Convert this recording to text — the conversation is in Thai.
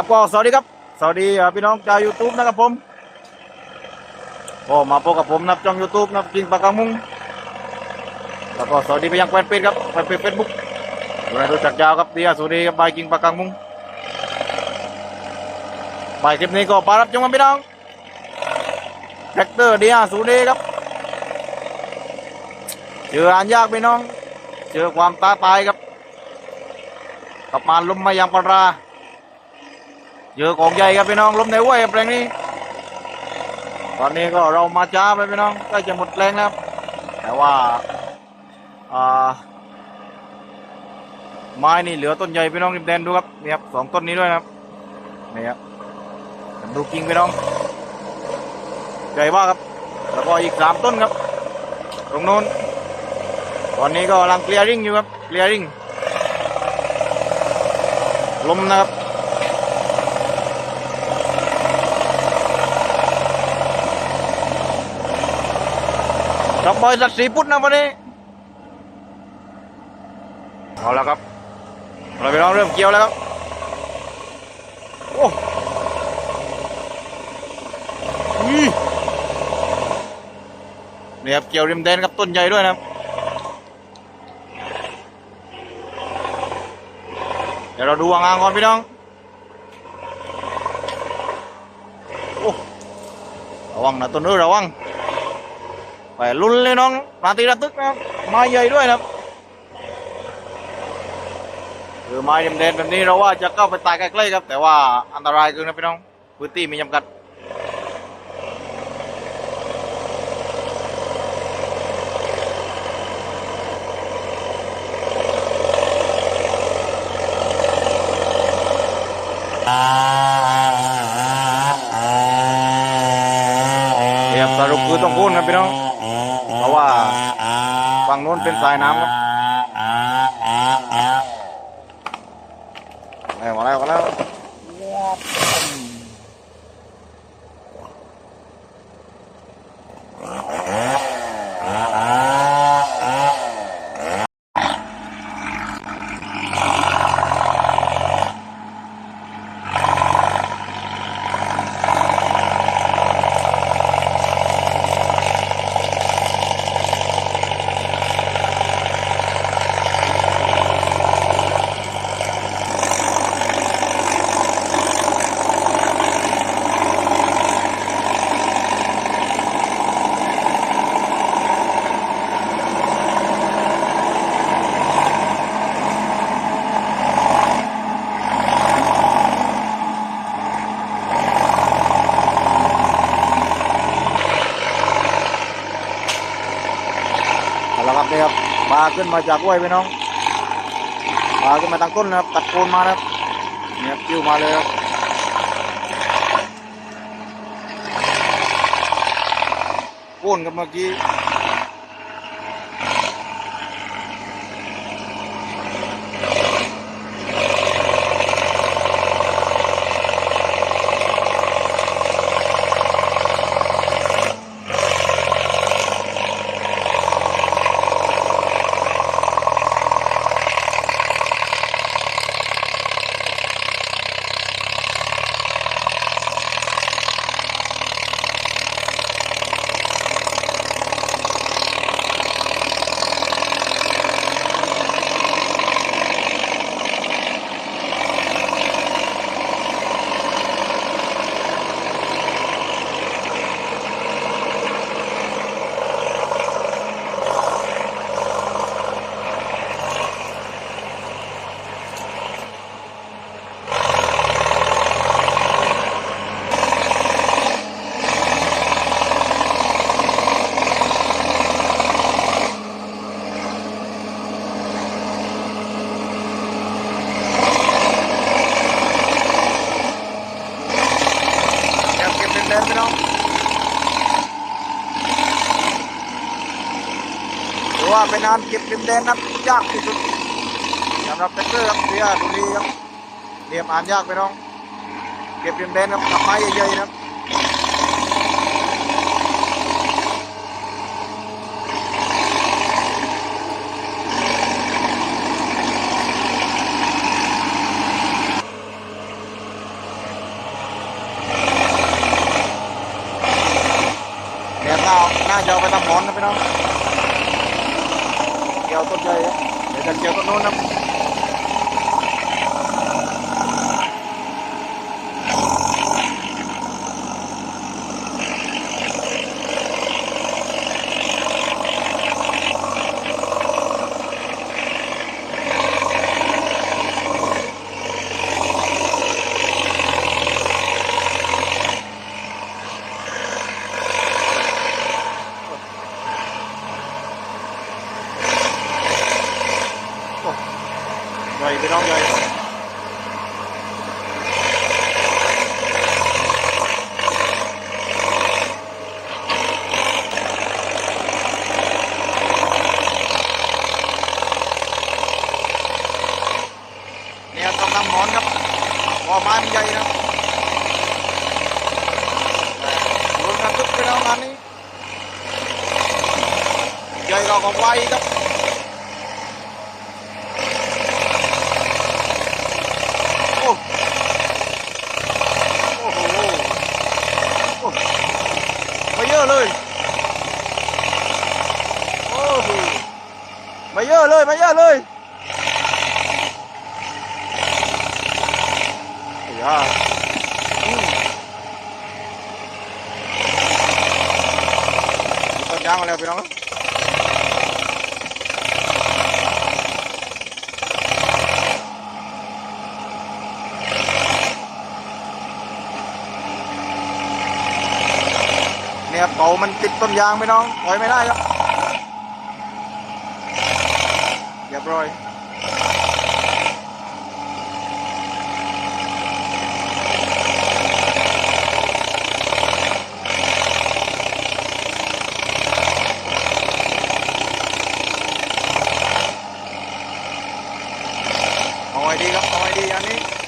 ครับก็สวัสดีครับ สวัสดีพี่น้องชาวยูทูบนะครับผมก็มาพบกับผมนับช่องยูทูบนับกิงปากกามุงแล้วก็สวัสดีไปยังแฟนเพจครับแฟนเพจเฟซบุ๊กดูแลดูจักยาวครับเดียสวัสดีครับบายกิงปากกามุงบายคลิปนี้ก็ปารับชมกันพี่น้องแท็กเตอร์เดียสวัสดีครับเจออ่านยากพี่น้อง เจอความตาตายครับกับมาลุมมายังปลารา เจอของใหญ่ครับพี่น้องล้มในห้วยครับแปลงนี้ ตอนนี้ก็เรามาช้าไปพี่น้องใกล้จะหมดแรงแล้วครับแต่ว่าอไม้นี่เหลือต้นใหญ่พี่น้องริมแดนดูครับนี่ครับสองต้นนี้ด้วยนะครับนี่ครับดูกิ่งพี่น้อง ใหญ่มากครับ แล้วก็อีกสามต้นครับ ตรงโน้น ตอนนี้ก็กำลังเคลียร์ริงอยู่ครับเคลียร์ริงลมนะครับ กับบอยสัตว์สีพุทธนะวันนี้ เอาแล้วครับ เราไปลองเริ่มเกี่ยวแล้วครับ โอ้ยนี่ครับเกี่ยวริมแดนครับต้นใหญ่ด้วยนะครับเดี๋ยวเราดูวางอ่างก่อนพี่น้องโอ้ระวังนะต้นเอ้ยระวัง ไปลุ้นเลยน้องนาทีระทึกนะครับไม้ใหญ่ด้วยนะครับคือไม้เด่นๆแบบนี้เราว่าจะเข้าไปตายใกล้ๆครับ แต่ว่าอันตรายเกินนะพี่น้องพื้นที่มีจำกัดเรียบสรุปคือต้องพูดนะพี่น้อง เพราะว่าฝั่งโน้นเป็นสายน้ำครับ เอาละครับปลาขึ้นมาจากห้วยพี่น้องปลาขึ้นมาทางต้นนะครับตัดโคนมานะครับเนี่ยกิ้วมาเลยครับโค่นกับเมื่อกี้ ว่าเป็นงานเก็บเด่นๆนยากที่สุดสำหรับแท็กเตอร์ครับเสียดูดีครับเรียบอ่านยากไปน้อง เก็บเด่นๆครับทำไม้ใหญ่ๆนะครับ น่าจะเอาไปทำหมอนนะพี่น้อง เกี่ยวต้นใหญ่ครับเดี๋ยวจะเกี่ยวต้นโน้นนะใหญ่พี่น้องใหญ่เนี่ยต้องทำหมอนครับพอไม้มันใหญ่นะลุ้นกันทุกพี่น้องงานนี้ใหญ่กว่าของไวครับ โอ้โอ้โหโอ้มาเยอะเลย โอ้โหมา เยอะเลยมายอะเลยไอ้ยาอืมต้นยางมาแล้วพี่น้องเนี่ยเป่ามันติดต้นยางไปน้องถอยไม่ได้ครับ đẹp rồi. Ngồi đi gấp ngồi đi anh ấy